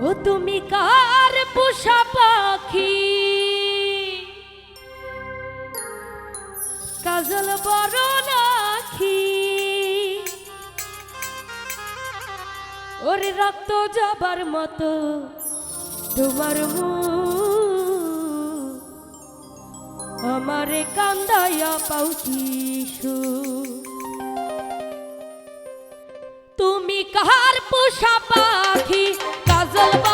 ও তুমি কার পোষা পাখি? কাজল বড় রাখি ওর রক্ত যাবার মতো তোমার আমারে কান্দাইয়া পাও কিশু তুমি কার পোষা পা all the Zalapa.